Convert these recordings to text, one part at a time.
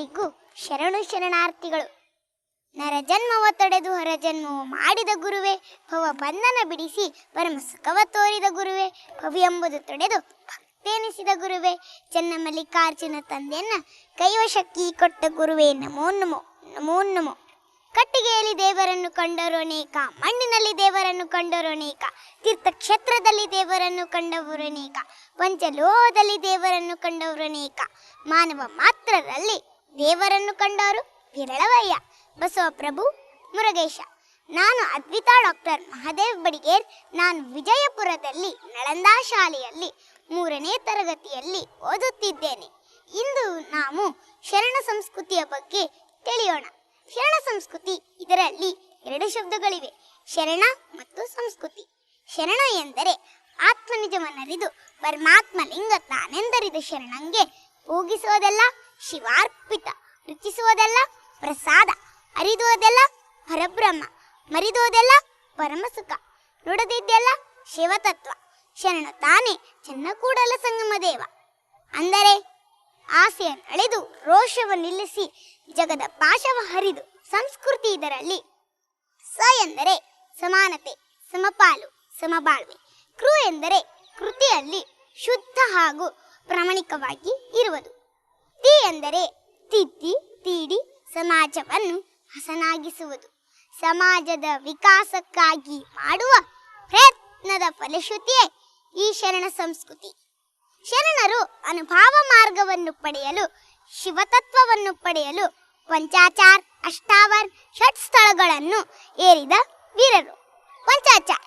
ಎಲ್ಲರಿಗೂ ಶರಣು ಶರಣಾರ್ಥಿಗಳು. ನರಜನ್ಮವ ತೊಡೆದು ಹೊರಜನ್ಮವು ಮಾಡಿದ ಗುರುವೇ, ಭವ ಬಂಧನ ಬಿಡಿಸಿ ಪರಮ ಸುಖವ ತೋರಿದ ಗುರುವೇ ಎಂಬುದು ತೊಡೆದು ಭಕ್ತೇನಿಸಿದ ಗುರುವೇ, ಚೆನ್ನ ಮಲ್ಲಿಕಾರ್ಜುನ ತಂದೆಯನ್ನ ಕೈವಶಕ್ಕಿ ಕೊಟ್ಟ ಗುರುವೇ, ನಮೋ ನಮೋ ನಮೋ ನಮೋ. ಕಟ್ಟಿಗೆಯಲ್ಲಿ ದೇವರನ್ನು ಕಂಡರು ಅನೇಕ, ಮಣ್ಣಿನಲ್ಲಿ ದೇವರನ್ನು ಕಂಡರು ಅನೇಕ, ತೀರ್ಥಕ್ಷೇತ್ರದಲ್ಲಿ ದೇವರನ್ನು ಕಂಡವರು ಅನೇಕ, ಪಂಚಲೋಹದಲ್ಲಿ ದೇವರನ್ನು ಕಂಡವರು ಅನೇಕ, ಮಾನವ ಮಾತ್ರರಲ್ಲಿ ದೇವರನ್ನು ಕಂಡವರು ವಿರಳವಯ್ಯ. ಬಸವಪ್ರಭು ಮುರುಗೇಶ. ನಾನು ಅದ್ವಿತಾ ಡಾಕ್ಟರ್ ಮಹಾದೇವ್ ಬಡಿಗೇರ್. ನಾನು ವಿಜಯಪುರದಲ್ಲಿ ನಳಂದಾ ಶಾಲೆಯಲ್ಲಿ ಮೂರನೇ ತರಗತಿಯಲ್ಲಿ ಓದುತ್ತಿದ್ದೇನೆ. ಇಂದು ನಾವು ಶರಣ ಸಂಸ್ಕೃತಿಯ ಬಗ್ಗೆ ತಿಳಿಯೋಣ. ಶರಣ ಸಂಸ್ಕೃತಿ ಇದರಲ್ಲಿ ಎರಡು ಶಬ್ದಗಳಿವೆ. ಶರಣ ಮತ್ತು ಸಂಸ್ಕೃತಿ. ಶರಣ ಎಂದರೆ ಆತ್ಮನಿಜವನ್ನರಿದು ಪರಮಾತ್ಮ ಲಿಂಗ ತಾನೆಂದರಿದು ಶರಣಂಗೆ ಪೂಗಿಸುವುದೆಲ್ಲ ಶಿವಾರ್ಪಿತ, ರುಚಿಸುವುದೆಲ್ಲ ಪ್ರಸಾದ, ಅರಿದುವುದೆಲ್ಲ ಪರಬ್ರಹ್ಮ, ಮರಿದುವುದೆಲ್ಲ ಪರಮಸುಖ, ನುಡಿದಿದ್ದೆಲ್ಲ ಶಿವತತ್ವ, ಶರಣು ತಾನೇ ಚೆನ್ನ ಕೂಡಲ ಸಂಗಮ ದೇವ ಅಂದರೆ ಆಸೆಯನ್ನು ಅಳೆದು ರೋಷವ ನಿಲ್ಲಿಸಿ ಜಗದ ಪಾಶವ ಹರಿದು ಸಂಸ್ಕೃತಿ ಇದರಲ್ಲಿ. ಸ ಎಂದರೆ ಸಮಾನತೆ, ಸಮಪಾಲು, ಸಮಬಾಳ್ವೆ ಕೃ ಎಂದರೆ ಕೃತಿಯಲ್ಲಿ ಶುದ್ಧ ಹಾಗೂ ಪ್ರಾಮಾಣಿಕವಾಗಿ ಇರುವುದು. ತಿ ಎಂದರೆ ತಿದ್ದಿ, ತೀಡಿ ಸಮಾಜವನ್ನು ಹಸನಾಗಿಸುವುದು. ಸಮಾಜದ ವಿಕಾಸಕ್ಕಾಗಿ ಮಾಡುವ ಪ್ರಯತ್ನದ ಫಲಶ್ರುತಿಯೇ ಈ ಶರಣ ಸಂಸ್ಕೃತಿ. ಶರಣರು ಅನುಭಾವ ಮಾರ್ಗವನ್ನು ಪಡೆಯಲು, ಶಿವತತ್ವವನ್ನು ಪಡೆಯಲು ಪಂಚಾಚಾರ್, ಅಷ್ಟಾವರ್, ಷಟ್ ಸ್ಥಳಗಳನ್ನು ಏರಿದ ವೀರರು. ಪಂಚಾಚಾರ್,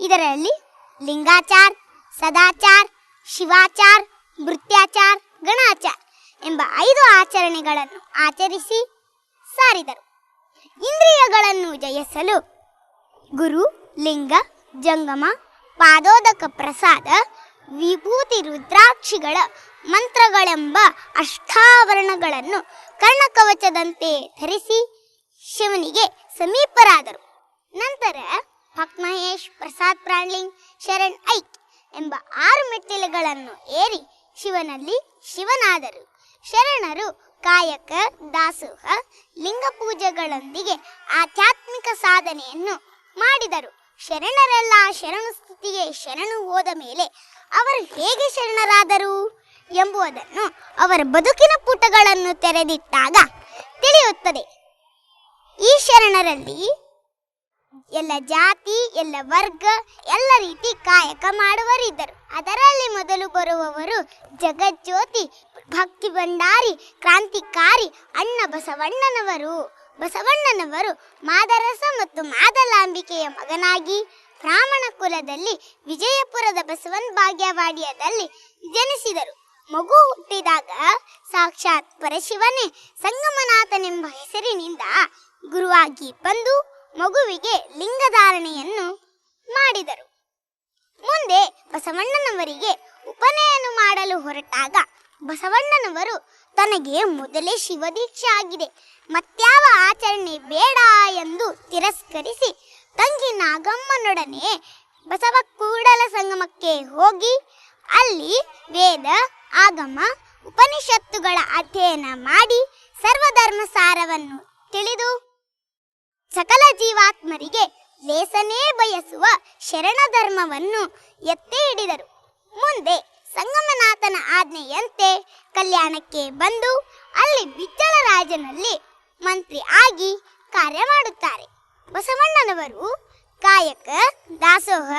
ಇದರಲ್ಲಿ ಲಿಂಗಾಚಾರ್, ಸದಾಚಾರ್, ಶಿವಾಚಾರ್ ಭೃತ್ಯಾಚಾರ್ ಗಣಾಚಾರ್. ಎಂಬ ಐದು ಆಚರಣೆಗಳನ್ನು ಆಚರಿಸಿ ಸಾರಿದರು. ಇಂದ್ರಿಯಗಳನ್ನು ಜಯಿಸಲು ಗುರು, ಲಿಂಗ, ಜಂಗಮ, ಪಾದೋದಕ ಪ್ರಸಾದ, ವಿಭೂತಿ ರುದ್ರಾಕ್ಷಿಗಳ ಮಂತ್ರಗಳೆಂಬ ಅಷ್ಟಾವರಣಗಳನ್ನು ಕರ್ಣಕವಚದಂತೆ ಧರಿಸಿ ಶಿವನಿಗೆ ಸಮೀಪರಾದರು. ನಂತರ ಭಕ್ಮಹೇಶ್ ಪ್ರಸಾದ್ ಪ್ರಾಣ್ಲಿಂಗ್ ಶರಣ್ ಐಕ್ ಎಂಬ ಆರು ಮೆಟ್ಟಿಲುಗಳನ್ನು ಏರಿ ಶಿವನಲ್ಲಿ ಶಿವನಾದರು. ಶರಣರು ಕಾಯಕ ದಾಸೋಹ ಲಿಂಗ ಪೂಜೆಗಳೊಂದಿಗೆ ಆಧ್ಯಾತ್ಮಿಕ ಸಾಧನೆಯನ್ನು ಮಾಡಿದರು. ಶರಣರೆಲ್ಲ ಶರಣು ಸ್ಥಿತಿಗೆ ಶರಣು ಹೋದ ಮೇಲೆ ಅವರು ಹೇಗೆ ಶರಣರಾದರು ಎಂಬುದನ್ನು ಅವರ ಬದುಕಿನ ಪುಟಗಳನ್ನು ತೆರೆದಿಟ್ಟಾಗ ತಿಳಿಯುತ್ತದೆ. ಈ ಶರಣರಲ್ಲಿ ಎಲ್ಲ ಜಾತಿ, ಎಲ್ಲ ವರ್ಗ, ಎಲ್ಲ ರೀತಿ ಕಾಯಕ ಮಾಡುವರಿದ್ದರು ಅದರಲ್ಲಿ ಮೊದಲು ಬರುವವರು ಜಗಜ್ಯೋತಿ ಭಕ್ತಿ ಭಂಡಾರಿ ಕ್ರಾಂತಿಕಾರಿ ಅಣ್ಣ ಬಸವಣ್ಣನವರು. ಬಸವಣ್ಣನವರು ಮಾದರಸ ಮತ್ತು ಮಾದಲಾಂಬಿಕೆಯ ಮಗನಾಗಿ ಬ್ರಾಹ್ಮಣ ಕುಲದಲ್ಲಿ ವಿಜಯಪುರದ ಬಸವನ್ ಭಾಗ್ಯವಾಡಿಯದಲ್ಲಿ ಜನಿಸಿದರು. ಮಗು ಹುಟ್ಟಿದಾಗ ಸಾಕ್ಷಾತ್ ಪರಶಿವನೇ ಸಂಗಮನಾಥನೆಂಬ ಹೆಸರಿನಿಂದ ಗುರುವಾಗಿ ಬಂದು ಮಗುವಿಗೆ ಲಿಂಗಧಾರಣೆಯನ್ನು ಮಾಡಿದರು. ಮುಂದೆ ಬಸವಣ್ಣನವರಿಗೆ ಉಪನಯನ ಮಾಡಲು ಹೊರಟಾಗ ಬಸವಣ್ಣನವರು ತನಗೆ ಮೊದಲೇ ಶಿವದೀಕ್ಷೆ ಆಗಿದೆ. ಮತ್ಯಾವ ಆಚರಣೆ ಬೇಡ ಎಂದು ತಿರಸ್ಕರಿಸಿ ತಂಗಿ ನಾಗಮ್ಮನೊಡನೆ ಬಸವ ಕೂಡಲ ಸಂಗಮಕ್ಕೆ ಹೋಗಿ ಅಲ್ಲಿ ವೇದ, ಆಗಮ, ಉಪನಿಷತ್ತುಗಳ ಅಧ್ಯಯನ ಮಾಡಿ ಸರ್ವಧರ್ಮ ಸಾರವನ್ನು ತಿಳಿದು ಸಕಲ ಜೀವಾತ್ಮರಿಗೆ ಲೇಸನೇ ಬಯಸುವ ಶರಣ ಧರ್ಮವನ್ನು ಎತ್ತಿ ಹಿಡಿದರು. ಮುಂದೆ ಸಂಗಮನಾಥನ ಆಜ್ಞೆಯಂತೆ ಕಲ್ಯಾಣಕ್ಕೆ ಬಂದು ಅಲ್ಲಿ ಬಿಜ್ಜಳರಾಜನಲ್ಲಿ ಮಂತ್ರಿ ಆಗಿ ಕಾರ್ಯ ಮಾಡುತ್ತಾರೆ. ಬಸವಣ್ಣನವರು ಕಾಯಕ ದಾಸೋಹ,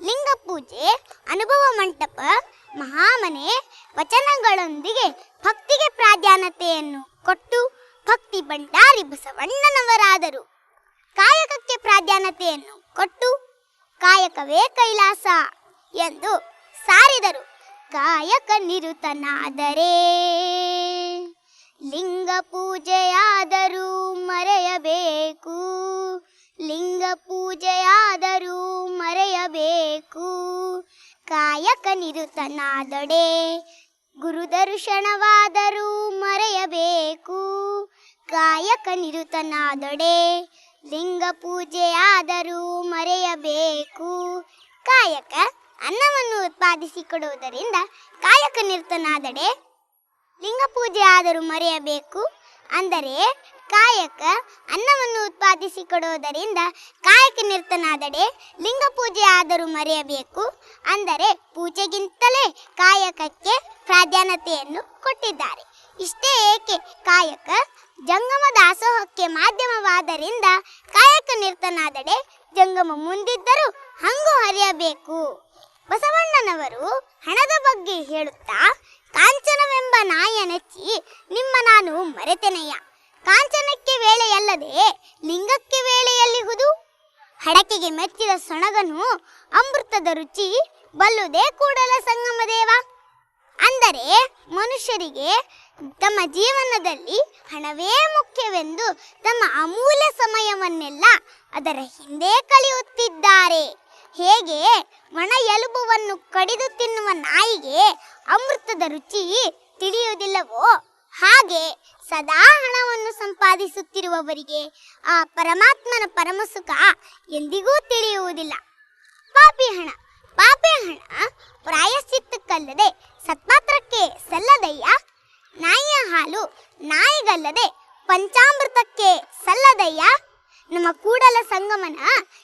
ಲಿಂಗ ಪೂಜೆ, ಅನುಭವ ಮಂಟಪ, ಮಹಾಮನೆ ವಚನಗಳೊಂದಿಗೆ ಭಕ್ತಿಗೆ ಪ್ರಾಧಾನ್ಯತೆಯನ್ನು ಕೊಟ್ಟು ಭಕ್ತಿ ಭಂಡಾರಿ ಬಸವಣ್ಣನವರಾದರು. ಕಾಯಕಕ್ಕೆ ಪ್ರಾಧಾನ್ಯತೆಯನ್ನು ಕೊಟ್ಟು ಕಾಯಕವೇ ಕೈಲಾಸ ಎಂದು ಸಾರಿದರು. ಕಾಯಕ ನಿರುತನಾದರೆ, ಲಿಂಗ ಪೂಜೆಯಾದರೂ ಮರೆಯಬೇಕು, ಲಿಂಗ ಪೂಜೆಯಾದರೂ ಮರೆಯಬೇಕು. ಕಾಯಕ ನಿರುತನಾದೊಡೆ ಗುರುದರ್ಶನವಾದರೂ ಮರೆಯಬೇಕು. ಕಾಯಕ ನಿರುತನಾದೊಡೆ ಲಿಂಗ ಪೂಜೆಯಾದರೂ ಮರೆಯಬೇಕು. ಕಾಯಕ ಅನ್ನವನ್ನು ಉತ್ಪಾದಿಸಿಕೊಡುವುದರಿಂದ ಕಾಯಕ ನಿರ್ತನಾದಡೆ. ಲಿಂಗ ಪೂಜೆ ಆದರೂ ಮರೆಯಬೇಕು. ಅಂದರೆ ಕಾಯಕ ಅನ್ನವನ್ನು ಉತ್ಪಾದಿಸಿ ಕೊಡುವುದರಿಂದ ಕಾಯಕ ನಿರ್ತನಾದಡೆ. ಲಿಂಗ ಪೂಜೆ ಆದರೂ ಮರೆಯಬೇಕು. ಅಂದರೆ ಪೂಜೆಗಿಂತಲೇ ಕಾಯಕಕ್ಕೆ ಪ್ರಾಧಾನ್ಯತೆಯನ್ನು ಕೊಟ್ಟಿದ್ದಾರೆ. ಇಷ್ಟೇ ಏಕೆ ಕಾಯಕ? ಜಂಗಮ ದಾಸೋಹಕ್ಕೆ ಮಾಧ್ಯಮವಾದರಿಂದ ಕಾಯಕ ನಿರ್ತನಾದಡೆ. ಜಂಗಮ ಮುಂದಿದ್ದರೂ ಹಂಗು ಹರಿಯಬೇಕು. ಬಸವಣ್ಣನವರು ಹಣದ ಬಗ್ಗೆ ಹೇಳುತ್ತಾ, ಕಾಂಚನವೆಂಬ ನಾಯ ನೆಚ್ಚಿ ನಿಮ್ಮ ನಾನು ಮರೆತೆನೆಯ. ಕಾಂಚನಕ್ಕೆ ವೇಳೆಯಲ್ಲದೆ ಲಿಂಗಕ್ಕೆ ವೇಳೆಯಲ್ಲಿಹುದು? ಹಡಕೆಗೆ ಮೆಚ್ಚಿದ ಸೊಣಗನು ಅಮೃತದ ರುಚಿ, ಬಲ್ಲುದೇ ಕೂಡಲ ಸಂಗಮದೇವ ಅಂದರೆ ಮನುಷ್ಯರಿಗೆ ತಮ್ಮ ಜೀವನದಲ್ಲಿ ಹಣವೇ ಮುಖ್ಯವೆಂದು ತಮ್ಮ ಅಮೂಲ್ಯ ಸಮಯವನ್ನೆಲ್ಲ ಅದರ ಹಿಂದೆ ಕಳೆಯುತ್ತಿದ್ದಾರೆ ಹೇಗೆ ಒಣ ಎಲುಬುವನ್ನು ಕಡಿದು ತಿನ್ನುವ ನಾಯಿಗೆ ಅಮೃತದ ರುಚಿ ತಿಳಿಯುವುದಿಲ್ಲವೋ? ಹಾಗೆ ಸದಾ ಹಣವನ್ನು ಸಂಪಾದಿಸುತ್ತಿರುವವರಿಗೆ ಆ ಪರಮಾತ್ಮನ ಪರಮಸುಖ ಎಂದಿಗೂ ತಿಳಿಯುವುದಿಲ್ಲ. ಪಾಪಿ ಹಣ ಪಾಪಿ ಹಣ ಪ್ರಾಯಶ್ಚಿತ್ತಕ್ಕಲ್ಲದೆ ಸತ್ಪಾತ್ರಕ್ಕೆ ಸಲ್ಲದಯ್ಯ? ನಾಯಿಯ ಹಾಲು ನಾಯಿಗಲ್ಲದೆ ಪಂಚಾಮೃತಕ್ಕೆ ಸಲ್ಲದಯ್ಯ? ನಮ್ಮ ಕೂಡಲ ಸಂಗಮನ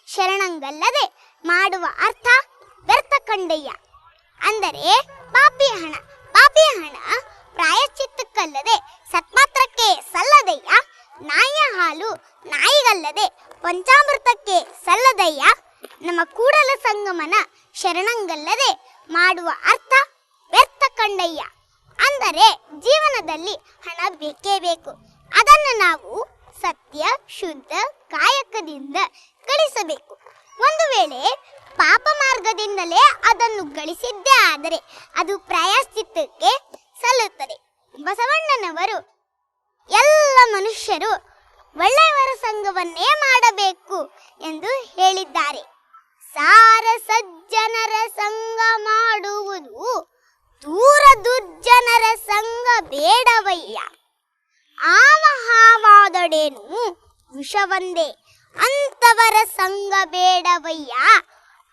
ಶರಣಂಗಲ್ಲದೆ ಮಾಡುವ ಅರ್ಥ ವ್ಯರ್ಥ ಕಂಡಯ್ಯ. ಅಂದರೆ ಪಾಪಿಯ ಹಣ ಪಾಪಿಯ ಹಣ ಪ್ರಾಯಶ್ಚಿತ್ತಕ್ಕಲ್ಲದೆ ಸತ್ಮಾತ್ರಕ್ಕೆ ಸಲ್ಲದಯ್ಯ, ನಾಯಿಯ ಹಾಲು ನಾಯಿಗಲ್ಲದೆ ಪಂಚಾಮೃತಕ್ಕೆ ಸಲ್ಲದಯ್ಯ, ನಮ್ಮ ಕೂಡಲ ಸಂಗಮನ ಶರಣಂಗಲ್ಲದೆ ಮಾಡುವ ಅರ್ಥ ವ್ಯರ್ಥ ಕಂಡಯ್ಯ. ಅಂದರೆ ಜೀವನದಲ್ಲಿ ಹಣ ಬೇಕೇ ಬೇಕು. ಅದನ್ನು ನಾವು ಸತ್ಯ, ಶುದ್ಧ, ಕಾಯಕದಿಂದ ಗಳಿಸಬೇಕು. ಒಂದು ವೇಳೆ ಪಾಪ ಮಾರ್ಗದಿಂದಲೇ ಅದನ್ನು ಗಳಿಸಿದ್ದೇ ಆದರೆ ಅದು ಪ್ರಾಯಶ್ಚಿತ್ತಕ್ಕೆ ಸಲ್ಲುತ್ತದೆ. ಬಸವಣ್ಣನವರು ಎಲ್ಲ ಮನುಷ್ಯರು ಒಳ್ಳೆಯವರ ಸಂಘವನ್ನೇ ಮಾಡಬೇಕು ಎಂದು ಹೇಳಿದ್ದಾರೆ. ಸಾರ ಸಜ್ಜನರ ಸಂಘ ಮಾಡುವುದು ದೂರ ದುರ್ಜನರ ಸಂಘ ಬೇಡವಯ್ಯ. ಆ ಹಾವಾದೊಡೇನು ವಿಷವಂದೇ. ಅಂತವರ ಸಂಘ ಬೇಡವಯ್ಯ.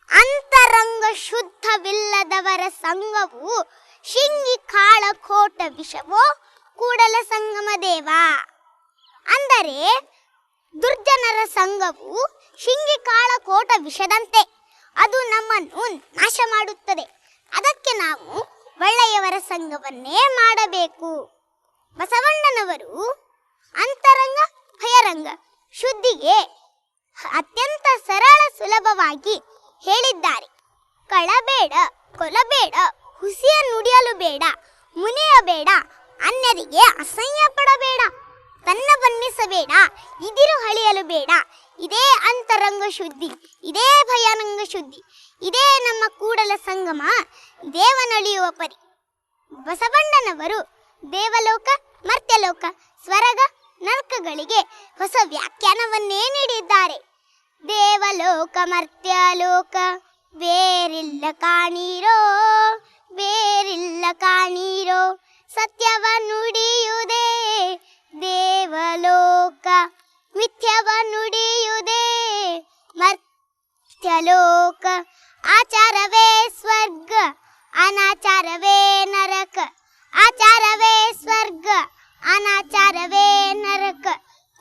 ಅಂತರಂಗ ಶುದ್ಧವಿಲ್ಲದವರ ಸಂಘವು ಶಿಂಗಿ ಕಾಳ ಕೋಟ ವಿಷವೋ ಕೂಡಲ ಸಂಗಮ ದೇವ. ಅಂದರೆ ದುರ್ಜನರ ಸಂಘವು ಶಿಂಗಿ ಕಾಳ ಕೋಟ ವಿಷದಂತೆ ಅದು ನಮ್ಮನ್ನು ನಾಶ ಮಾಡುತ್ತದೆ. ಅದಕ್ಕೆ ನಾವು ಒಳ್ಳೆಯವರ ಸಂಘವನ್ನೇ ಮಾಡಬೇಕು. ಬಸವಣ್ಣನವರು ಅಂತರಂಗ, ಭಯರಂಗ, ಶುದ್ಧಿಗೆ ಅತ್ಯಂತ ಸರಳ ಸುಲಭವಾಗಿ ಹೇಳಿದ್ದಾರೆ. ಕಳಬೇಡ, ಕೊಲಬೇಡ, ಹುಸಿಯ ನುಡಿಯಲು ಬೇಡ ಮುನಿಯಬೇಡ ಅನ್ಯರಿಗೆ ಅಸಹ್ಯ ಪಡಬೇಡ, ತನ್ನ ಬನ್ನಿಸಬೇಡ ಇದಿರು ಹಳಿಯಲು ಬೇಡ, ಇದೇ ಅಂತರಂಗ ಶುದ್ಧಿ, ಇದೇ ಭಯಾನಂಗ ಶುದ್ಧಿ, ಇದೇ ನಮ್ಮ ಕೂಡಲ ಸಂಗಮ ದೇವನಳಿಯುವ ಪರಿ. ಬಸವಣ್ಣನವರು ದೇವಲೋಕ, ಮರ್ತ್ಯಲೋಕ, ಸ್ವರ್ಗ ನರಕಗಳಿಗೆ ಹೊಸ ವ್ಯಾಖ್ಯಾನವನ್ನೇ ನೀಡಿದ್ದಾರೆ. ದೇವಲೋಕ ಮರ್ತ್ಯಲೋಕ ಬೇರಿಲ್ಲ ಕಾಣೀರೋ ಬೇರಿಲ್ಲ ಕಾಣೀರೋ ಸತ್ಯವ ನುಡಿಯುವುದೇ ದೇವಲೋಕ ಮಿಥ್ಯವ ನುಡಿಯುವುದೇ ಮರ್ತ್ಯಲೋಕ ಆಚಾರವೇ ಸ್ವರ್ಗ, ಅನಾಚಾರವೇ ನರಕ, ಆಚಾರವೇ ಸ್ವರ್ಗ. ಅನಾಚಾರವೇ ನರಕ,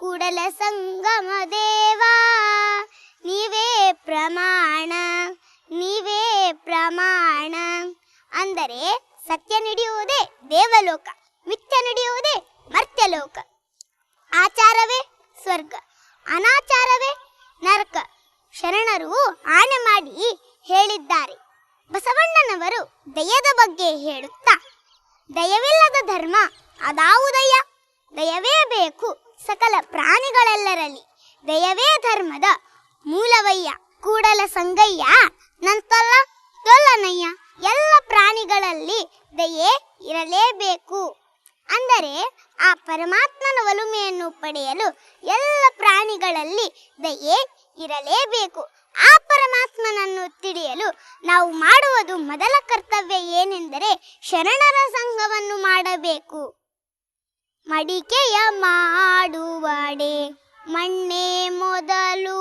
ಕೂಡಲ ಸಂಗಮ ದೇವಾ. ನೀವೇ ಪ್ರಮಾಣ ನೀವೇ ಪ್ರಮಾಣ. ಅಂದರೆ ಸತ್ಯ ನಡೆಯುವುದೇ ದೇವಲೋಕ, ಮಿಥ್ಯ ನಡೆಯುವುದೇ ಮರ್ತ್ಯಲೋಕ. ಆಚಾರವೇ ಸ್ವರ್ಗ, ಅನಾಚಾರವೇ ನರಕ. ಶರಣರು ಆಣೆ ಮಾಡಿ ಹೇಳಿದ್ದಾರೆ. ಬಸವಣ್ಣನವರು ದಯದ ಬಗ್ಗೆ ಹೇಳುತ್ತಾ, ದಯವಿಲ್ಲದ ಧರ್ಮ ಅದಾವುದಯ್ಯ? ದಯವೇ ಬೇಕು ಸಕಲ ಪ್ರಾಣಿಗಳೆಲ್ಲರಲ್ಲಿ. ದಯವೇ ಧರ್ಮದ ಮೂಲವಯ್ಯ. ಕೂಡಲ ಸಂಗಯ್ಯ, ನಂತಲ್ಲ ತೊಲ್ಲನಯ್ಯ. ಎಲ್ಲ ಪ್ರಾಣಿಗಳಲ್ಲಿ ದಯೆ ಇರಲೇಬೇಕು. ಅಂದರೆ ಆ ಪರಮಾತ್ಮನ ಒಲುಮೆಯನ್ನು ಪಡೆಯಲು ಎಲ್ಲ ಪ್ರಾಣಿಗಳಲ್ಲಿ ದಯೆ ಇರಲೇಬೇಕು. ಆ ಪರಮಾತ್ಮನನ್ನು ತಿಳಿಯಲು ನಾವು ಮಾಡುವುದು ಮೊದಲ ಕರ್ತವ್ಯ ಏನೆಂದರೆ ಶರಣರ ಸಂಘವನ್ನು ಮಾಡಬೇಕು. ಮಡಿಕೆಯ ಮಾಡುವಡೆ, ಮಣ್ಣೆ ಮೊದಲು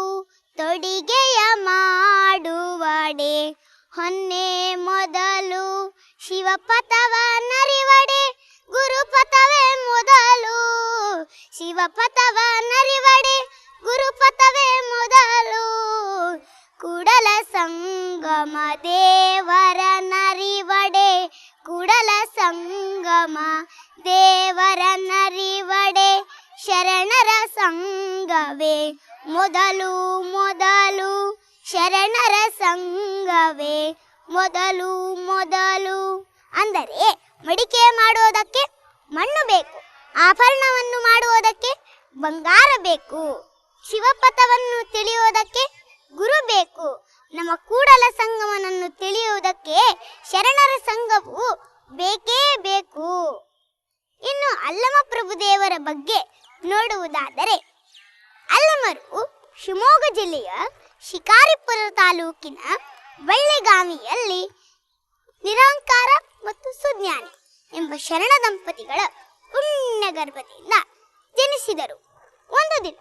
ತೊಡಿಗೆಯ ಮಾಡುವಡೆ, ಹೊನ್ನೆ ಮೊದಲು ಶಿವಪಥವ ನರಿವಡೆ, ಗುರುಪಥವೇ ಮೊದಲು ಶಿವಪಥವ ನರಿವಡೆ, ಗುರುಪಥವೇ ಮೊದಲು ಕುಡಲ ಸಂಗಮ ದೇವರ ನರಿವಡೆ, ಕುಡಲ ಸಂಗಮ ದೇವರ ನರಿವಡೆ ಶರಣರ ಸಂಗವೇ. ಮೊದಲು ಮೊದಲು ಶರಣರ ಸಂಗವೇ. ಮೊದಲು ಮೊದಲು ಅಂದರೆ ಮಡಿಕೆ ಮಾಡುವುದಕ್ಕೆ ಮಣ್ಣು ಬೇಕು, ಆಭರಣವನ್ನು ಮಾಡುವುದಕ್ಕೆ ಬಂಗಾರ ಬೇಕು, ಶಿವಪಥವನ್ನು ತಿಳಿಯುವುದಕ್ಕೆ ಗುರು ಬೇಕು, ನಮ್ಮ ಕೂಡಲ ಸಂಗಮನನ್ನು ತಿಳಿಯುವುದಕ್ಕೆ ಶರಣರ ಸಂಘವು ಬೇಕೇ ಬೇಕು. ಇನ್ನು ಅಲ್ಲಮ ಪ್ರಭುದೇವರ ಬಗ್ಗೆ ನೋಡುವುದಾದರೆ, ಅಲ್ಲಮರು ಶಿವಮೊಗ್ಗ ಜಿಲ್ಲೆಯ ಶಿಕಾರಿಪುರ ತಾಲೂಕಿನ ಬಳ್ಳೆಗಾವಿಯಲ್ಲಿ ನಿರಂಕಾರ ಮತ್ತು ಸುಜ್ಞಾನಿ ಎಂಬ ಶರಣ ದಂಪತಿಗಳ ಪುಣ್ಯ ಗರ್ಭದಿಂದ ಜನಿಸಿದರು. ಒಂದು ದಿನ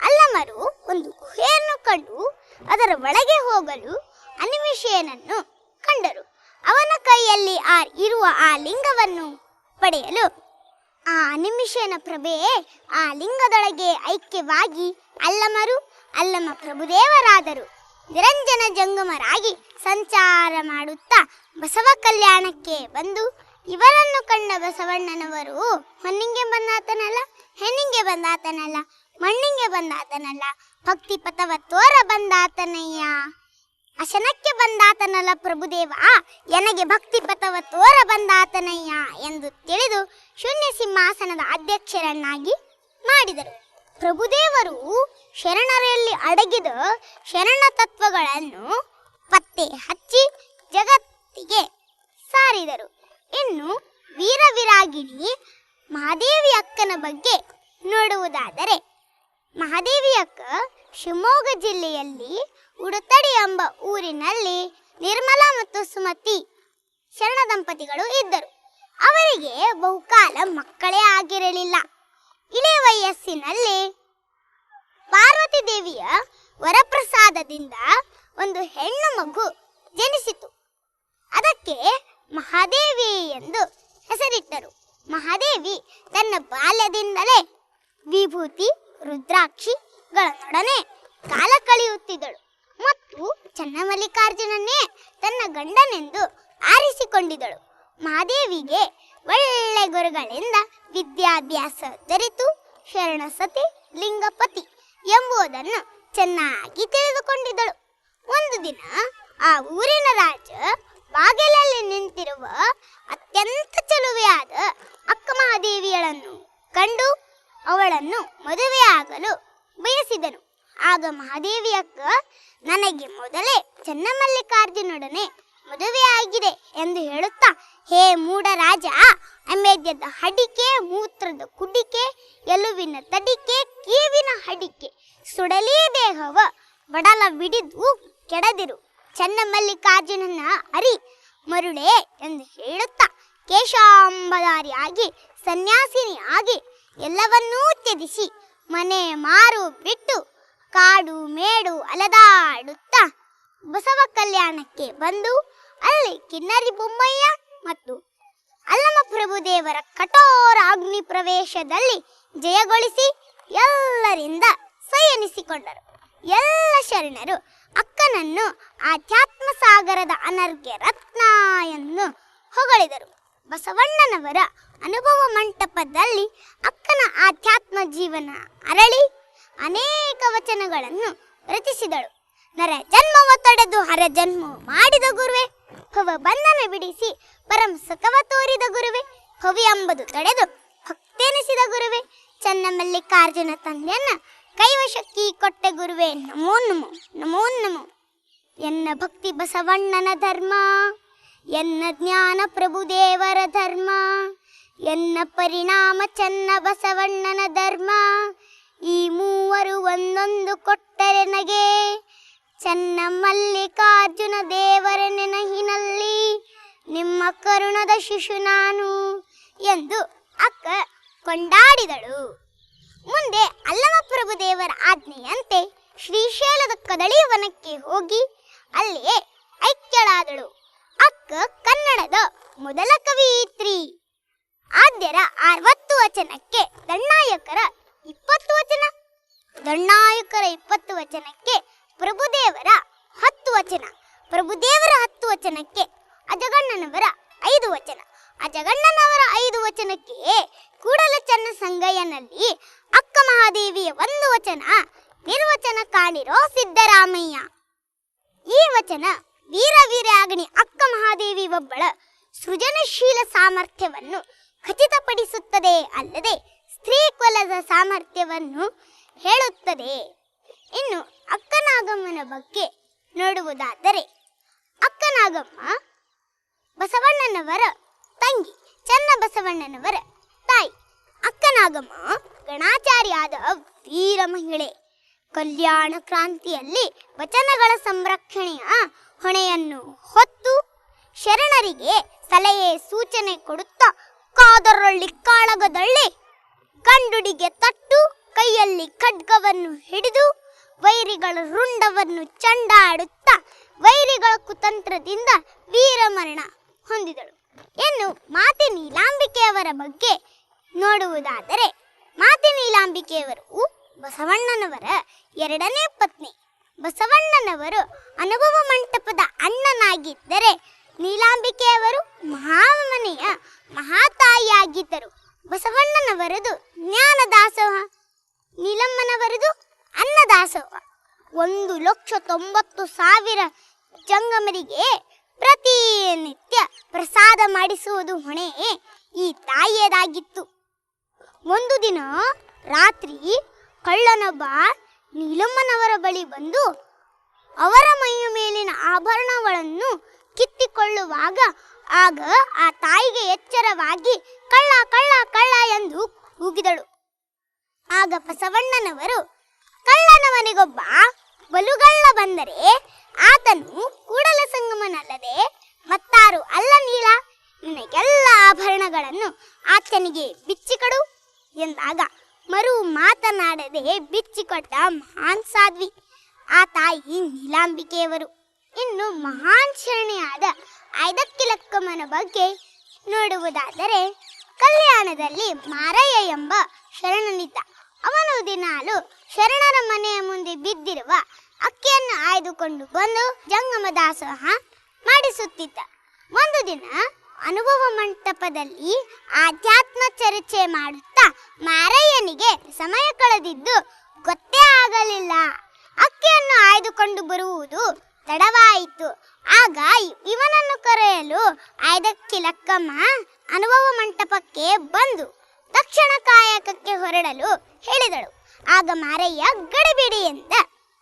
ಅಲ್ಲಮರು ಒಂದು ಗುಹೆಯನ್ನು ಕಂಡು ಅದರ ಒಳಗೆ ಹೋಗಲು ಅನಿಮಿಷೇನನ್ನು ಕಂಡರು. ಅವನ ಕೈಯಲ್ಲಿ ಆ ಇರುವ ಆ ಲಿಂಗವನ್ನು ಪಡೆಯಲು ಆ ಅನಿಮಿಷನ ಪ್ರಭೆ, ಆ ಲಿಂಗದೊಳಗೆ ಐಕ್ಯವಾಗಿ ಅಲ್ಲಮರು, ಅಲ್ಲಮ ಪ್ರಭುದೇವರಾದರು. ನಿರಂಜನ ಜಂಗಮರಾಗಿ ಸಂಚಾರ ಮಾಡುತ್ತಾ ಬಸವ ಕಲ್ಯಾಣಕ್ಕೆ ಬಂದು ಇವರನ್ನು ಕಂಡ ಬಸವಣ್ಣನವರು ಹೊನ್ನಿಂಗೆ ಬಂದಾತನಲ್ಲ, ಹೆಣ್ಣಿಂಗೆ ಬಂದಾತನಲ್ಲ, ಮಣ್ಣಿಂಗೆ ಬಂದಾತನಲ್ಲ, ಭಕ್ತಿ ಪಥವ ತೋರ ಬಂದಾತನಯ್ಯ. ಅಶನಕ್ಕೆ ಬಂದಾತನಲ್ಲ ಪ್ರಭುದೇವ. ಎನಗೆ ಭಕ್ತಿ ಪಥವ ತೋರ ಬಂದಾತನಯ್ಯ ಎಂದು ತಿಳಿದು ಶೂನ್ಯ ಸಿಂಹಾಸನದ ಅಧ್ಯಕ್ಷರನ್ನಾಗಿ ಮಾಡಿದರು. ಪ್ರಭುದೇವರು ಶರಣರಲ್ಲಿ ಅಡಗಿದ ಶರಣ ತತ್ವಗಳನ್ನು ಪತ್ತೆ ಹಚ್ಚಿ ಜಗತ್ತಿಗೆ ಸಾರಿದರು. ಇನ್ನು ವೀರವಿರಾಗಿಣಿ ಮಹಾದೇವಿ ಅಕ್ಕನ ಬಗ್ಗೆ ನೋಡುವುದಾದರೆ, ಮಹಾದೇವಿ ಅಕ್ಕ ಶಿವಮೊಗ್ಗ ಜಿಲ್ಲೆಯಲ್ಲಿ ಉಡುತಡಿ ಎಂಬ ಊರಿನಲ್ಲಿ ನಿರ್ಮಲಾ ಮತ್ತು ಸುಮತಿ ಶರಣ ದಂಪತಿಗಳು ಇದ್ದರು. ಅವರಿಗೆ ಬಹುಕಾಲ ಮಕ್ಕಳೇ ಆಗಿರಲಿಲ್ಲ. ಇಳೆ ವಯಸ್ಸಿನಲ್ಲಿ ಪಾರ್ವತಿ ದೇವಿಯ ವರಪ್ರಸಾದದಿಂದ ಒಂದು ಹೆಣ್ಣು ಮಗು ಜನಿಸಿತು. ಅದಕ್ಕೆ ಮಹಾದೇವಿ ಎಂದು ಹೆಸರಿಟ್ಟರು. ಮಹಾದೇವಿ ತನ್ನ ಬಾಲ್ಯದಿಂದಲೇ ವಿಭೂತಿ ರುದ್ರಾಕ್ಷಿಗಳೊಡನೆ ಕಾಲ ಕಳೆಯುತ್ತಿದ್ದಳು. ಮತ್ತು ಚನ್ನಮಲ್ಲಿಕಾರ್ಜುನನ್ನೇ ತನ್ನ ಗಂಡನೆಂದು ಆರಿಸಿಕೊಂಡಿದಳು ಮಾದೇವಿಗೆ ಒಳ್ಳೆ ಗುರುಗಳಿಂದ ವಿದ್ಯಾಭ್ಯಾಸ ದೊರೆತು. ಶರಣಸತಿ ಲಿಂಗಪತಿ ಎಂಬುದನ್ನು ಚೆನ್ನಾಗಿ ತಿಳಿದುಕೊಂಡಿದ್ದಳು. ಒಂದು ದಿನ ಆ ಊರಿನ ರಾಜ ಬಾಗಿಲಲ್ಲಿ ನಿಂತಿರುವ ಅತ್ಯಂತ ಚೆಲುವೆಯಾದ ಅಕ್ಕ ಮಹಾದೇವಿಯಳನ್ನು ಕಂಡು ಅವಳನ್ನು ಮದುವೆಯಾಗಲು ಬಯಸಿದನು. ಆಗ ಮಹಾದೇವಿಯಕ್ಕ ನನಗೆ ಮೊದಲೇ ಚನ್ನಮಲ್ಲಿಕಾರ್ಜುನೊಡನೆ ಮದುವೆಯಾಗಿದೆ ಎಂದು ಹೇಳುತ್ತಾ, ಹೇ ಮೂಡ ರಾಜ ಅಮೇದ್ಯದ ಹಡಿಕೆ, ಮೂತ್ರದ ಕುಡಿಕೆ, ಎಲುವಿನ ತಡಿಕೆ, ಕೀವಿನ ಹಡಿಕೆ, ಸುಡಲೀ ದೇಹವ, ಬಡಲ ಬಿಡಿದು ಕೆಡದಿರು. ಚನ್ನಮಲ್ಲಿಕಾರ್ಜುನನ ಅರಿ, ಮರುಳೆ ಎಂದು ಹೇಳುತ್ತಾ ಕೇಶಾಂಬಧಾರಿಯಾಗಿ ಸನ್ಯಾಸಿನಿಯಾಗಿ ಎಲ್ಲವನ್ನೂ ತ್ಯಜಿಸಿ, ಮನೆ ಮಾರು ಬಿಟ್ಟು ಕಾಡು ಮೇಡು ಅಲದಾಡುತ್ತಾ. ಬಸವ ಕಲ್ಯಾಣಕ್ಕೆ ಬಂದು ಅಲ್ಲಿ ಕಿನ್ನರಿ ಬೊಮ್ಮಯ್ಯ ಮತ್ತು ಅಲ್ಲಮ ಪ್ರಭುದೇವರ ಕಠೋರ ಅಗ್ನಿ ಪ್ರವೇಶದಲ್ಲಿ ಜಯಗೊಳಿಸಿ ಎಲ್ಲರಿಂದ ಸೈಯನಿಸಿಕೊಂಡರು. ಎಲ್ಲ ಶರಣರು ಅಕ್ಕನನ್ನು ಆಧ್ಯಾತ್ಮ ಸಾಗರದ ಅನರ್ಘ್ಯ ರತ್ನ ಎಂದು ಹೊಗಳಿದರು. ಬಸವಣ್ಣನವರ ಅನುಭವ ಮಂಟಪದಲ್ಲಿ ಅಕ್ಕನ ಆಧ್ಯಾತ್ಮ ಜೀವನ ಅರಳಿ ಅನೇಕ ವಚನಗಳನ್ನು ರಚಿಸಿದಳು. ನರ ಜನ್ಮವ ತೊಡೆದು ಹರ ಜನ್ಮ ಮಾಡಿದ ಗುರುವೆ, ಭವ ಬಂಧನ ಬಿಡಿಸಿ ಪರಂ ಸುಖವ ತೋರಿದ ಗುರುವೆ, ಭವಿ ಅಂಬದು ತೊಡೆದು ಭಕ್ತೆನಿಸಿದ ಗುರುವೆ ಚನ್ನಮಲ್ಲಿಕಾರ್ಜುನ ತಂದೆಯನ್ನ ಕೈವಶಕ್ಕಿ ಕೊಟ್ಟ ಗುರುವೆ, ನಮೋ ನಮೋ ನಮೋ ನಮೋ. ಎನ್ನ ಭಕ್ತಿ ಬಸವಣ್ಣನ ಧರ್ಮ, ಎನ್ನ ಜ್ಞಾನ ಪ್ರಭುದೇವರ ಧರ್ಮ, ಎನ್ನ ಪರಿಣಾಮ ಚನ್ನ ಬಸವಣ್ಣನ ಧರ್ಮ ಈ ಮೂವರು ಒಂದೊಂದು ಕೊಟ್ಟರೆ ನಗೆ. ಚನ್ನ ಮಲ್ಲಿಕಾರ್ಜುನ ದೇವರ ನೆನಹಿನಲ್ಲಿ ನಿಮ್ಮ ಕರುಣದ ಶಿಶು ನಾನು ಎಂದು ಅಕ್ಕ ಕೊಂಡಾಡಿದಳು. ಮುಂದೆ ಅಲ್ಲಮಪ್ರಭು ಪ್ರಭುದೇವರ ಆಜ್ಞೆಯಂತೆ ಶ್ರೀಶೈಲದ ಕದಳಿ ವನಕ್ಕೆ ಹೋಗಿ ಅಲ್ಲಿಯೇ ಐಕ್ಯಳಾದಳು. ಅಕ್ಕ ಕನ್ನಡದ ಮೊದಲ ಕವಿಯಿತ್ರಿ. ಆದ್ಯರ ಅರವತ್ತು ವಚನಕ್ಕೆ ದಂಡಾಯಕರ ಇಪ್ಪತ್ತು ವಚನ. ದಂಡಾಯುಕರ ಇಪ್ಪತ್ತು ವಚನಕ್ಕೆ ಪ್ರಭುದೇವರ ಹತ್ತು ವಚನ. ಪ್ರಭುದೇವರ ಹತ್ತು ವಚನಕ್ಕೆ ಅಜಗಣ್ಣನವರ ಐದು ವಚನ. ಅಜಗಣ್ಣನವರ ಐದು ವಚನಕ್ಕೆ ಕೂಡಲ ಚನ್ನ ಸಂಗಯ್ಯನಲ್ಲಿ ಅಕ್ಕ ಮಹಾದೇವಿಯ ಒಂದು ವಚನ. ನಿರ್ವಚನ ಕಾಣಿರೋ ಸಿದ್ದರಾಮಯ್ಯ. ಈ ವಚನ ವೀರ ವೀರಾಗ್ನಿ ಅಕ್ಕ ಮಹಾದೇವಿ ಒಬ್ಬಳ ಸೃಜನಶೀಲ ಸಾಮರ್ಥ್ಯವನ್ನು ಖಚಿತಪಡಿಸುತ್ತದೆ ಅಲ್ಲದೆ ಸ್ತ್ರೀ ಸಾಮರ್ಥ್ಯವನ್ನು ಹೇಳುತ್ತದೆ. ಇನ್ನು ಅಕ್ಕನಾಗಮ್ಮನ ಬಗ್ಗೆ ನೋಡುವುದಾದರೆ, ಅಕ್ಕನಾಗಮ್ಮ ಬಸವಣ್ಣನವರ ತಂಗಿ, ಚನ್ನ ಬಸವಣ್ಣನವರ ತಾಯಿ. ಅಕ್ಕನಾಗಮ್ಮ ಗಣಾಚಾರ್ಯಾದ ವೀರ ಮಹಿಳೆ. ಕಲ್ಯಾಣ ಕ್ರಾಂತಿಯಲ್ಲಿ ವಚನಗಳ ಸಂರಕ್ಷಣೆಯ ಹೊಣೆಯನ್ನು ಹೊತ್ತು ಶರಣರಿಗೆ ಸಲಹೆ ಸೂಚನೆ ಕೊಡುತ್ತಾ ಕಾದರೊಳ್ಳಿ ಕಾಳಗದಳ್ಳಿ ಗಂಡುಡಿಗೆ ತಟ್ಟು, ಕೈಯಲ್ಲಿ ಖಡ್ಗವನ್ನು ಹಿಡಿದು, ವೈರಿಗಳ ರುಂಡವನ್ನು ಚಂಡಾಡುತ್ತಾ, ವೈರಿಗಳ ಕುತಂತ್ರದಿಂದ ವೀರಮರಣ ಹೊಂದಿದಳು. ಇನ್ನು ಮಾತೆ ನೀಲಾಂಬಿಕೆಯವರ ಬಗ್ಗೆ ನೋಡುವುದಾದರೆ ಮಾತೆ ನೀಲಾಂಬಿಕೆಯವರು ಬಸವಣ್ಣನವರ ಎರಡನೇ ಪತ್ನಿ. ಬಸವಣ್ಣನವರು ಅನುಭವ ಮಂಟಪದ ಅಣ್ಣನಾಗಿದ್ದರೆ, ನೀಲಾಂಬಿಕೆಯವರು ಮಹಾಮನೆಯ ಮಹಾತಾಯಿಯಾಗಿದ್ದರು. ಬಸವಣ್ಣನವರದು ಜ್ಞಾನದಾಸೋಹ, ನೀಲಮ್ಮನವರದು ಅನ್ನದಾಸೋಹ. ಒಂದು ಲಕ್ಷ ತೊಂಬತ್ತು ಸಾವಿರ ಜಂಗಮರಿಗೆ ಪ್ರತಿನಿತ್ಯ ಪ್ರಸಾದ ಮಾಡಿಸುವುದು ಹೊಣೆ ಈ ತಾಯಿಯದಾಗಿತ್ತು. ಒಂದು ದಿನ ರಾತ್ರಿ ಕಳ್ಳನೊಬ್ಬ ನೀಲಮ್ಮನವರ ಬಳಿ ಬಂದು ಅವರ ಮೈಯ ಮೇಲಿನ ಆಭರಣಗಳನ್ನು ಕಿತ್ತಿಕೊಳ್ಳುವಾಗ ಆಗ ಆ ತಾಯಿಗೆ ಎಚ್ಚರವಾಗಿ ಕಳ್ಳ ಕಳ್ಳ ಕಳ್ಳ ಎಂದು ಕೂಗಿದಳು. ಆಗ ಬಸವಣ್ಣನವರು ಕಳ್ಳನ ಮನೆಗೊಬ್ಬ ಬಲುಗಳ್ಳ ಬಂದರೆ ಆತನು ಕೂಡಲ ಸಂಗಮನಲ್ಲದೆ ಮತ್ತಾರು ಅಲ್ಲ ನೀಲ, ನಿನಗೆಲ್ಲ ಆಭರಣಗಳನ್ನು ಆತನಿಗೆ ಬಿಚ್ಚಿಕೊಡು ಎಂದಾಗ ಮರು ಮಾತನಾಡದೆ ಬಿಚ್ಚಿಕೊಟ್ಟ ಮಹಾನ್ ಸಾಧ್ವಿ, ಆ ತಾಯಿ ನೀಲಾಂಬಿಕೆಯವರು. ಇನ್ನು ಮಹಾನ್ ಶರಣೆಯಾದ ಐದಕ್ಕಿಲಕ್ಕಮ್ಮನ ಬಗ್ಗೆ ನೋಡುವುದಾದರೆ, ಕಲ್ಯಾಣದಲ್ಲಿ ಮಾರಯ್ಯ ಎಂಬ ಶರಣನಿದ್ದ. ಅವನು ದಿನಾಲು ಶರಣರ ಮನೆಯ ಮುಂದೆ ಬಿದ್ದಿರುವ ಅಕ್ಕಿಯನ್ನು ಆಯ್ದುಕೊಂಡು ಬಂದು ಜಂಗಮ ದಾಸೋಹ ಮಾಡಿಸುತ್ತಿದ್ದ. ಒಂದು ದಿನ ಅನುಭವ ಮಂಟಪದಲ್ಲಿ ಆಧ್ಯಾತ್ಮ ಚರ್ಚೆ ಮಾಡುತ್ತಾ ಮಾರಯ್ಯನಿಗೆ ಸಮಯ ಕಳೆದಿದ್ದು ಗೊತ್ತೇ ಆಗಲಿಲ್ಲ. ಅಕ್ಕಿಯನ್ನು ಆಯ್ದುಕೊಂಡು ಬರುವುದು ತಡವಾಯಿತು. ಆಗ ಇವನನ್ನು ಕರೆಯಲು ಆಯ್ದಕ್ಕಿ ಲಕ್ಕಮ್ಮ ಅನುಭವ ಮಂಟಪಕ್ಕೆ ಬಂದು ತಕ್ಷಣ ಕಾಯಕಕ್ಕೆ ಹೊರಡಲು ಹೇಳಿದಳು. ಆಗ ಮಾರಯ್ಯ ಗಡಿಬಿಡಿಯಿಂದ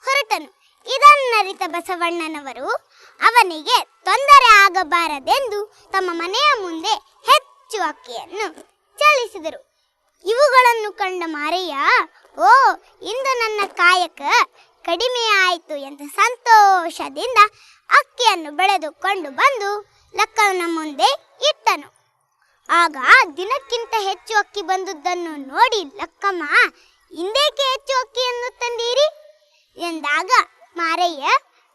ಹೊರಟನು. ಇದನ್ನರಿತ ಬಸವಣ್ಣನವರು ಅವನಿಗೆ ತೊಂದರೆ ಆಗಬಾರದೆಂದು ತಮ್ಮ ಮನೆಯ ಮುಂದೆ ಹೆಚ್ಚು ಅಕ್ಕಿಯನ್ನು ಚಲಿಸಿದರು. ಇವುಗಳನ್ನು ಕಂಡ ಮಾರಯ್ಯ, ಓ, ಇಂದು ನನ್ನ ಕಾಯಕ ಕಡಿಮೆ ಆಯಿತು ಎಂದು ಸಂತೋಷದಿಂದ ಅಕ್ಕಿಯನ್ನು ಬೆಳೆದುಕೊಂಡು ಬಂದು ಲಕ್ಕನ ಮುಂದೆ ಇಟ್ಟನು. ಆಗ ದಿನಕ್ಕಿಂತ ಹೆಚ್ಚು ಅಕ್ಕಿ ಬಂದುದನ್ನು ನೋಡಿ ಲಕ್ಕಮ್ಮ, ಇಂದೇಕೆ ಹೆಚ್ಚು ಅಕ್ಕಿಯನ್ನು ತಂದೀರಿ? ಎಂದಾಗ ಮಾರಯ್ಯ,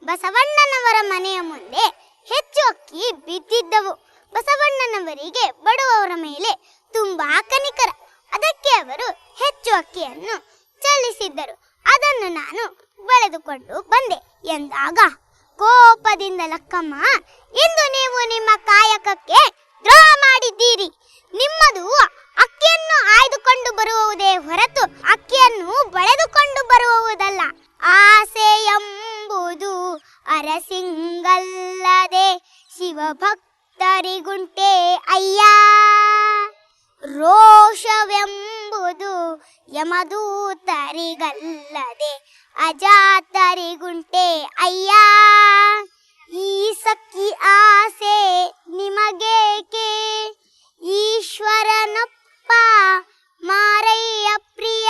ಬಸವಣ್ಣನವರ ಮನೆಯ ಮುಂದೆ ಹೆಚ್ಚು ಅಕ್ಕಿ ಬಿದ್ದಿದ್ದವು. ಬಸವಣ್ಣನವರಿಗೆ ಬಡವರ ಮೇಲೆ ತುಂಬಾ ಕನಿಕರ. ಅದಕ್ಕೆ ಅವರು ಹೆಚ್ಚು ಅಕ್ಕಿಯನ್ನು ಚಲಿಸಿದ್ದರು. ಅದನ್ನು ನಾನು ಬೆಳೆದುಕೊಂಡು ಬಂದೆ ಎಂದಾಗ ಕೋಪದಿಂದ ಲಕ್ಕಮ್ಮ, ಇಂದು ನೀವು ನಿಮ್ಮ ಕಾಯಕಕ್ಕೆ ದ್ರೋಹ ಮಾಡಿದ್ದೀರಿ. ನಿಮ್ಮದು ಅಕ್ಕಿಯನ್ನು ಆಯ್ದುಕೊಂಡು ಬರುವುದೇ ಹೊರತು ಅಕ್ಕಿಯನ್ನು ಬಳೆದುಕೊಂಡು ಬರುವುದಲ್ಲ. ಆಸೆ ಎಂಬುದು ಅರಸಿಂಗಲ್ಲದೆ ಶಿವಭಕ್ತರಿಗುಂಟೆ ಅಯ್ಯ. ರೋಷವೆಂಬುದು ಯಮದೂತರಿಗಲ್ಲದೆ ಅಜಾತರಿಗುಂಟೆ ಅಯ್ಯ! ಈ ಸಕ್ಕಿ ಆಸೆ ನಿಮಗೇಕೆ? ಈಶ್ವರನಪ್ಪ, ಮಾರಯ್ಯ ಪ್ರಿಯ,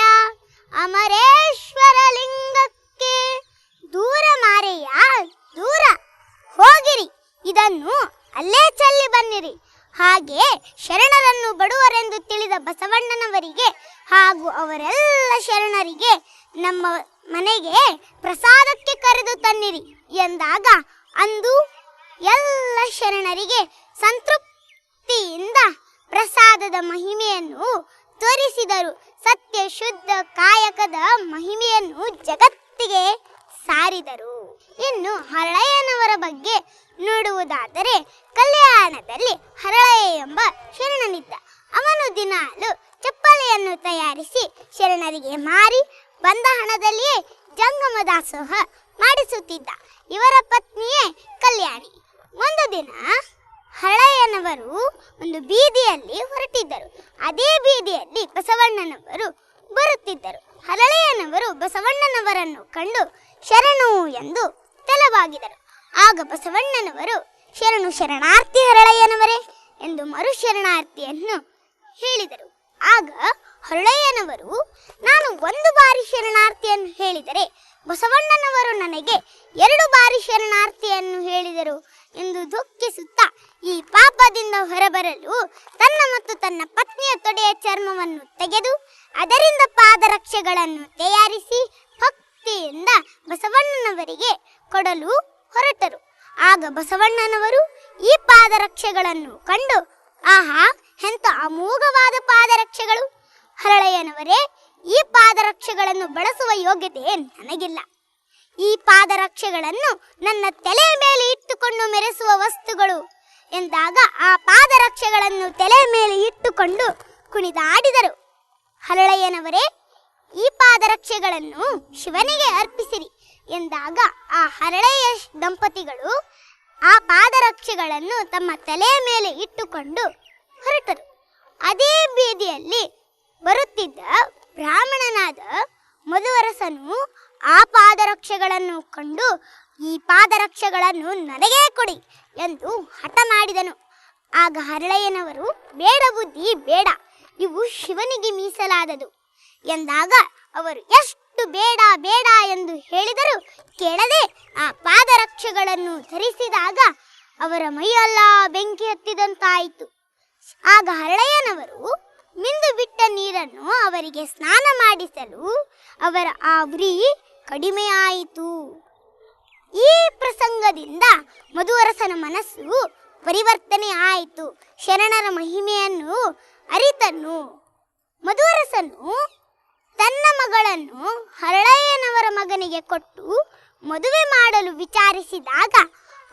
ಅಮರೇಶ್ವರ ಲಿಂಗಕ್ಕೆ ದೂರ ಮಾರಯ್ಯ, ದೂರ. ಹೋಗಿರಿ, ಇದನ್ನು ಅಲ್ಲೇ ಚೆಲ್ಲಿ ಬನ್ನಿರಿ. ಹಾಗೆ ಶರಣರನ್ನು ಬಡುವರೆಂದು ತಿಳಿದ ಬಸವಣ್ಣನವರಿಗೆ ಹಾಗೂ ಅವರೆಲ್ಲ ಶರಣರಿಗೆ ನಮ್ಮ ಮನೆಗೆ ಪ್ರಸಾದಕ್ಕೆ ಕರೆದು ತನ್ನಿರಿ ಎಂದಾಗ ಅಂದು ಎಲ್ಲ ಶರಣರಿಗೆ ಸಂತೃಪ್ತಿಯಿಂದ ಪ್ರಸಾದದ ಮಹಿಮೆಯನ್ನು ತೋರಿಸಿದರು. ಸತ್ಯ ಶುದ್ಧ ಕಾಯಕದ ಮಹಿಮೆಯನ್ನು ಜಗತ್ತಿಗೆ ಸಾರಿದರು. ಇನ್ನು ಹರಳಯ್ಯನವರ ಬಗ್ಗೆ ನೋಡುವುದಾದರೆ ಕಲ್ಯಾಣದಲ್ಲಿ ಹರಳಯ್ಯ ಎಂಬ ಶರಣನಿದ್ದ. ಅವನು ದಿನಾಲು ಚಪ್ಪಲೆಯನ್ನು ತಯಾರಿಸಿ ಶರಣರಿಗೆ ಮಾರಿ ಬಂದ ಹಣದಲ್ಲಿಯೇ ಜಂಗಮ ದಾಸೋಹ ಮಾಡಿಸುತ್ತಿದ್ದ ಇವರ ಪತ್ನಿಯೇ ಕಲ್ಯಾಣಿ. ಒಂದು ದಿನ ಹಳೆಯನವರು ಒಂದು ಬೀದಿಯಲ್ಲಿ ಹೊರಟಿದ್ದರು. ಅದೇ ಬೀದಿಯಲ್ಲಿ ಬಸವಣ್ಣನವರು ಬರುತ್ತಿದ್ದರು. ಹರಳಯ್ಯನವರು ಬಸವಣ್ಣನವರನ್ನು ಕಂಡು ಶರಣು ಎಂದು ತಲವಾಗಿದರು ಆಗ ಬಸವಣ್ಣನವರು, ಶರಣು ಶರಣಾರ್ಥಿ ಹರಳಯ್ಯನವರೇ ಎಂದು ಮರು ಶರಣಾರ್ಥಿಯನ್ನು ಹೇಳಿದರು. ಆಗ ಹರಳಯ್ಯನವರು ನಾನು ಒಂದು ಬಾರಿ ಶರಣಾರ್ಥಿಯನ್ನು ಹೇಳಿದರೆ ಬಸವಣ್ಣನವರು ನನಗೆ ಎರಡು ಬಾರಿ ಶರಣಾರ್ಥಿಯನ್ನು ಹೇಳಿದರು ಎಂದು ದುಃಖಿಸುತ್ತಾ ಈ ಪಾಪದಿಂದ ಹೊರಬರಲು ತನ್ನ ಮತ್ತು ತನ್ನ ಪತ್ನಿಯ ತೊಡೆಯ ಚರ್ಮವನ್ನು ತೆಗೆದು ಅದರಿಂದ ಪಾದರಕ್ಷೆಗಳನ್ನು ತಯಾರಿಸಿ ಭಕ್ತಿಯಿಂದ ಬಸವಣ್ಣನವರಿಗೆ ಕೊಡಲು ಹೊರಟರು. ಆಗ ಬಸವಣ್ಣನವರು ಈ ಪಾದರಕ್ಷೆಗಳನ್ನು ಕಂಡು, ಆಹಾ, ಎಂಥ ಅಮೋಘವಾದ ಪಾದರಕ್ಷೆಗಳು! ಹರಳಯ್ಯನವರೇ ಈ ಪಾದರಕ್ಷೆಗಳನ್ನು ಬಳಸುವ ಯೋಗ್ಯತೆ ನನಗಿಲ್ಲ. ಈ ಪಾದರಕ್ಷೆಗಳನ್ನು ನನ್ನ ತಲೆಯ ಮೇಲೆ ಇಟ್ಟುಕೊಂಡು ಮೆರೆಸುವ ವಸ್ತುಗಳು ಎಂದಾಗ ಆ ಪಾದರಕ್ಷೆಗಳನ್ನು ತಲೆಯ ಮೇಲೆ ಇಟ್ಟುಕೊಂಡು ಕುಣಿದಾಡಿದರು. ಹರಳಯ್ಯನವರೇ ಈ ಪಾದರಕ್ಷೆಗಳನ್ನು ಶಿವನಿಗೆ ಅರ್ಪಿಸಿರಿ ಎಂದಾಗ ಆ ಹರಳೆಯ ದಂಪತಿಗಳು ಆ ಪಾದರಕ್ಷೆಗಳನ್ನು ತಮ್ಮ ತಲೆಯ ಮೇಲೆ ಇಟ್ಟುಕೊಂಡು ಹೊರಟರು. ಅದೇ ಬೀದಿಯಲ್ಲಿ ಬರುತ್ತಿದ್ದ ಬ್ರಾಹ್ಮಣನಾದ ಮಧುವರಸನು ಆ ಪಾದರಕ್ಷೆಗಳನ್ನು ಕಂಡು, ಈ ಪಾದರಕ್ಷೆಗಳನ್ನು ನನಗೇ ಕೊಡಿ ಎಂದು ಹಠ ಮಾಡಿದನು. ಆಗ ಹರಳಯ್ಯನವರು ಬೇಡ ಬುದ್ಧಿ, ಬೇಡ, ಇವು ಶಿವನಿಗೆ ಮೀಸಲಾದದು ಎಂದಾಗ ಅವರು, ಎಷ್ಟು ಬೇಡ ಬೇಡ ಎಂದು ಹೇಳಿದರು ಕೇಳದೆ ಆ ಪಾದರಕ್ಷೆಗಳನ್ನು ಧರಿಸಿದಾಗ ಅವರ ಮೈಯೆಲ್ಲ ಬೆಂಕಿ ಹತ್ತಿದಂತಾಯಿತು. ಆಗ ಹರಳಯ್ಯನವರು ಮಿಂದು ಬಿಟ್ಟ ನೀರನ್ನು ಅವರಿಗೆ ಸ್ನಾನ ಮಾಡಿಸಲು ಅವರ ಆ ಕಡಿಮೆಯಾಯಿತು. ಈ ಪ್ರಸಂಗದಿಂದ ಮಧುವರಸನ ಮನಸ್ಸು ಪರಿವರ್ತನೆ ಆಯಿತು. ಶರಣರ ಮಹಿಮೆಯನ್ನು ಅರಿತನು. ಮಧುವರಸನು ತನ್ನ ಮಗಳನ್ನು ಹರಳಯ್ಯನವರ ಮಗನಿಗೆ ಕೊಟ್ಟು ಮದುವೆ ಮಾಡಲು ವಿಚಾರಿಸಿದಾಗ,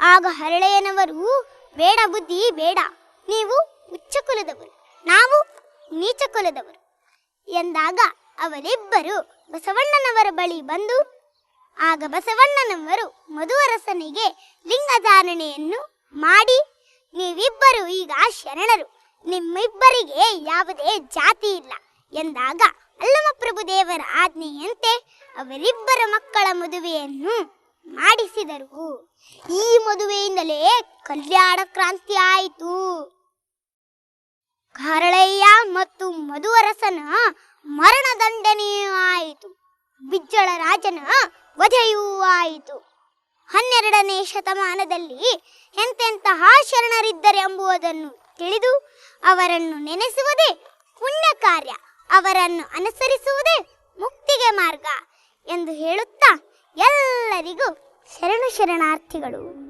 ಆಗ ಹರಳಯ್ಯನವರು ಬೇಡ ಬುದ್ಧಿ, ಬೇಡ. ನೀವು ಉಚ್ಚ ಕುಲದವರು ನಾವು ನೀಚ ಕುಲದವರು ಎಂದಾಗ ಅವರಿಬ್ಬರು ಬಸವಣ್ಣನವರ ಬಳಿ ಬಂದು, ಆಗ ಬಸವಣ್ಣನವರು ಮಧುವರಸನಿಗೆ ಲಿಂಗಧಾರಣೆಯನ್ನು ಮಾಡಿ, ನೀವಿಬ್ಬರು ಈಗ ಶರಣರು, ನಿಮ್ಮಿಬ್ಬರಿಗೆ ಯಾವುದೇ ಜಾತಿ ಇಲ್ಲ ಎಂದಾಗ ಅಲ್ಲಮಪ್ರಭು ದೇವರ ಆಜ್ಞೆಯಂತೆ ಅವರಿಬ್ಬರ ಮಕ್ಕಳ ಮದುವೆಯನ್ನು ಮಾಡಿಸಿದರು. ಈ ಮದುವೆಯಿಂದಲೇ ಕಲ್ಯಾಣ ಕ್ರಾಂತಿ ಆಯಿತು. ಕಾರಳಯ್ಯ ಮತ್ತು ಮಧುವರಸನ ಮರಣದಂಡನೆಯೂ ಆಯಿತು. ಬಿಜ್ಜಳ ರಾಜನ ವಧೆಯೂ ಆಯಿತು. ಹನ್ನೆರಡನೇ ಶತಮಾನದಲ್ಲಿ ಎಂತೆಂತಹ ಶರಣರಿದ್ದರೆ ಎಂಬುದನ್ನು ತಿಳಿದು ಅವರನ್ನು ನೆನೆಸುವುದೇ ಪುಣ್ಯ ಕಾರ್ಯ, ಅವರನ್ನು ಅನುಸರಿಸುವುದೇ ಮುಕ್ತಿಗೆ ಮಾರ್ಗ ಎಂದು ಹೇಳುತ್ತಾ ಎಲ್ಲರಿಗೂ ಶರಣ ಶರಣಾರ್ಥಿಗಳು.